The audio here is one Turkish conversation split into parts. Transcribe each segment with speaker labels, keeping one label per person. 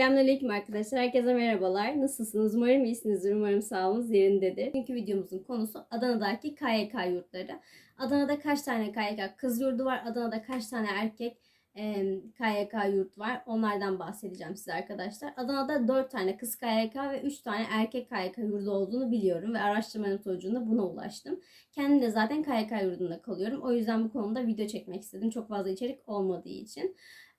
Speaker 1: Selamünaleyküm arkadaşlar. Herkese merhabalar. Nasılsınız? Umarım iyisinizdir. Umarım sağlığınız yerindedir. Bugünkü videomuzun konusu Adana'daki KYK yurtları. Adana'da kaç tane KYK kız yurdu var? Adana'da kaç tane erkek e, KYK yurt var? Onlardan bahsedeceğim size arkadaşlar. Adana'da 4 tane kız KYK ve 3 tane erkek KYK yurdu olduğunu biliyorum ve araştırmanın sonucunda buna ulaştım. Kendim de zaten KYK yurdunda kalıyorum. O yüzden bu konuda video çekmek istedim. Çok fazla içerik olmadığı için.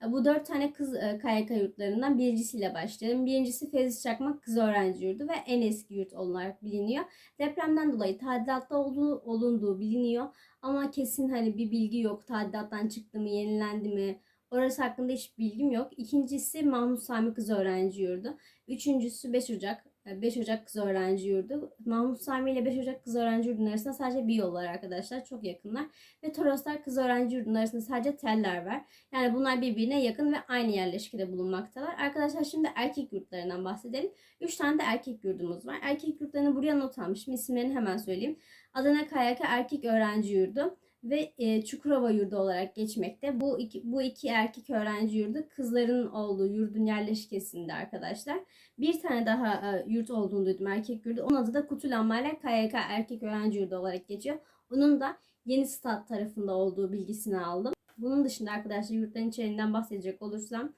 Speaker 1: Bu dört tane kız e, KYK yurtlarından birincisiyle başlayalım. Birincisi Fevzi Çakmak Kız Öğrenci Yurdu ve en eski yurt olarak biliniyor. Depremden dolayı tadilatta olduğu, olunduğu biliniyor. Ama kesin hani bir bilgi yok. Tadilattan çıktı mı, yenilendi mi? Orası hakkında hiç bilgim yok. İkincisi Mahmut Sami Kız Öğrenci Yurdu. Üçüncüsü 5 Ocak 5 Ocak Kız Öğrenci Yurdu. Mahmut Sami ile 5 Ocak Kız Öğrenci Yurdu'nun arasında sadece bir yol var arkadaşlar. Çok yakınlar. Ve Toroslar Kız Öğrenci Yurdu'nun arasında sadece teller var. Yani bunlar birbirine yakın ve aynı yerleşkede bulunmaktalar. Arkadaşlar şimdi erkek yurtlarından bahsedelim. 3 tane de erkek yurdumuz var. Erkek yurtlarını buraya not almışım. İsimlerini hemen söyleyeyim. Adana Kayaka Erkek Öğrenci Yurdu ve e, Çukurova yurdu olarak geçmekte. Bu iki, bu iki erkek öğrenci yurdu kızların olduğu yurdun yerleşkesinde arkadaşlar. Bir tane daha e, yurt olduğunu duydum erkek yurdu. Onun adı da Kutulanmayla KYK erkek öğrenci yurdu olarak geçiyor. Onun da Yeni Stat tarafında olduğu bilgisini aldım. Bunun dışında arkadaşlar yurtların içeriğinden bahsedecek olursam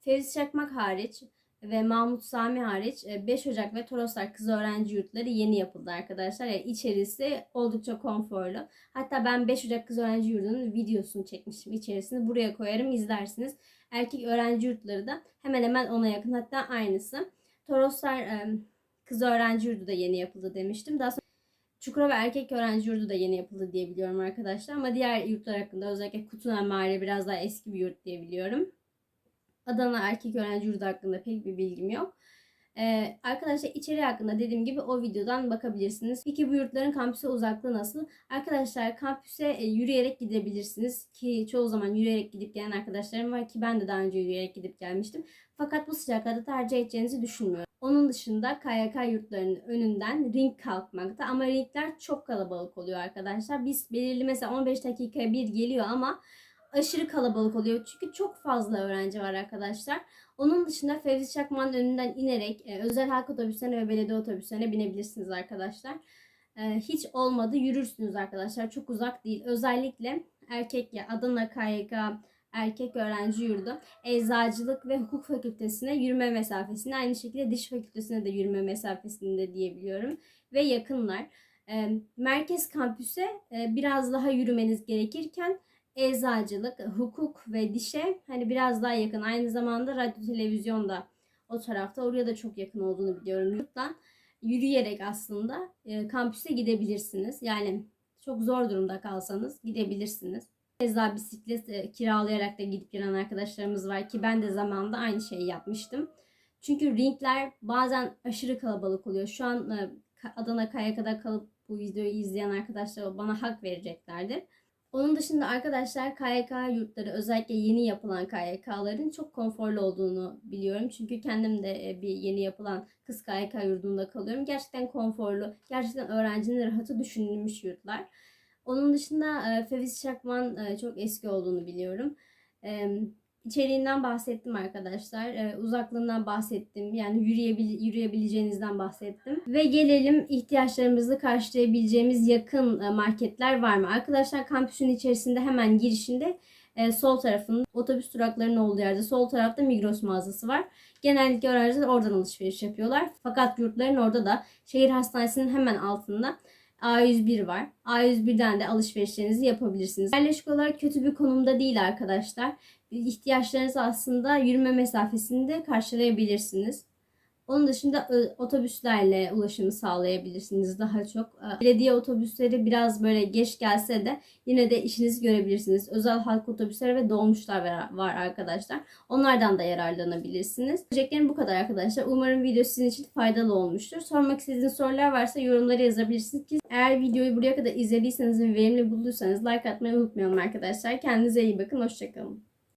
Speaker 1: Fevzi Çakmak hariç ve Mahmut Sami hariç 5 Ocak ve Toroslar Kız Öğrenci Yurtları yeni yapıldı arkadaşlar. Yani içerisi oldukça konforlu. Hatta ben 5 Ocak Kız Öğrenci Yurdu'nun videosunu çekmişim içerisini. Buraya koyarım izlersiniz. Erkek öğrenci yurtları da hemen hemen ona yakın hatta aynısı. Toroslar Kız Öğrenci Yurdu da yeni yapıldı demiştim. Daha sonra Çukurova Erkek Öğrenci Yurdu da yeni yapıldı diye biliyorum arkadaşlar. Ama diğer yurtlar hakkında özellikle Kutunan Mahalle biraz daha eski bir yurt diye biliyorum. Adana Erkek Öğrenci Yurdu hakkında pek bir bilgim yok. Ee, arkadaşlar içeri hakkında dediğim gibi o videodan bakabilirsiniz. Peki bu yurtların kampüse uzaklığı nasıl? Arkadaşlar kampüse e, yürüyerek gidebilirsiniz ki çoğu zaman yürüyerek gidip gelen arkadaşlarım var ki ben de daha önce yürüyerek gidip gelmiştim. Fakat bu sıcaklarda tercih edeceğinizi düşünmüyorum. Onun dışında KYK yurtlarının önünden ring kalkmakta ama ringler çok kalabalık oluyor arkadaşlar. Biz belirli mesela 15 dakikaya bir geliyor ama aşırı kalabalık oluyor. Çünkü çok fazla öğrenci var arkadaşlar. Onun dışında Fevzi Çakmak'ın önünden inerek e, özel halk otobüslerine ve belediye otobüslerine binebilirsiniz arkadaşlar. E, hiç olmadı yürürsünüz arkadaşlar. Çok uzak değil. Özellikle erkek ya Adana KYK erkek öğrenci yurdu eczacılık ve hukuk fakültesine yürüme mesafesinde aynı şekilde diş fakültesine de yürüme mesafesinde diyebiliyorum ve yakınlar. E, merkez kampüse e, biraz daha yürümeniz gerekirken eczacılık, hukuk ve dişe hani biraz daha yakın. Aynı zamanda radyo televizyon da o tarafta. Oraya da çok yakın olduğunu biliyorum. Yurttan yürüyerek aslında e, kampüse gidebilirsiniz. Yani çok zor durumda kalsanız gidebilirsiniz. Keza bisiklet e, kiralayarak da gidip gelen arkadaşlarımız var ki ben de zamanında aynı şeyi yapmıştım. Çünkü ringler bazen aşırı kalabalık oluyor. Şu an e, Adana Kayaka'da kalıp bu videoyu izleyen arkadaşlar bana hak vereceklerdir. Onun dışında arkadaşlar KYK yurtları özellikle yeni yapılan KYK'ların çok konforlu olduğunu biliyorum. Çünkü kendim de e, bir yeni yapılan kız KYK yurdunda kalıyorum. Gerçekten konforlu, gerçekten öğrencinin rahatı düşünülmüş yurtlar. Onun dışında e, Fevzi Çakman e, çok eski olduğunu biliyorum. İçeriğinden bahsettim arkadaşlar. Ee, uzaklığından bahsettim. Yani yürüyebil yürüyebileceğinizden bahsettim. Ve gelelim ihtiyaçlarımızı karşılayabileceğimiz yakın e, marketler var mı? Arkadaşlar kampüsün içerisinde hemen girişinde e, sol tarafında otobüs duraklarının olduğu yerde sol tarafta Migros mağazası var. Genellikle öğrenciler oradan alışveriş yapıyorlar. Fakat yurtların orada da şehir hastanesinin hemen altında A101 var. A101'den de alışverişlerinizi yapabilirsiniz. Yerleşik olarak kötü bir konumda değil arkadaşlar. İhtiyaçlarınızı aslında yürüme mesafesinde karşılayabilirsiniz. Onun dışında otobüslerle ulaşımı sağlayabilirsiniz daha çok. Belediye otobüsleri biraz böyle geç gelse de yine de işinizi görebilirsiniz. Özel halk otobüsleri ve dolmuşlar var arkadaşlar. Onlardan da yararlanabilirsiniz. Söyleyeceklerim bu kadar arkadaşlar. Umarım video sizin için faydalı olmuştur. Sormak istediğiniz sorular varsa yorumlara yazabilirsiniz ki eğer videoyu buraya kadar izlediyseniz ve verimli bulduysanız like atmayı unutmayalım arkadaşlar. Kendinize iyi bakın. Hoşçakalın.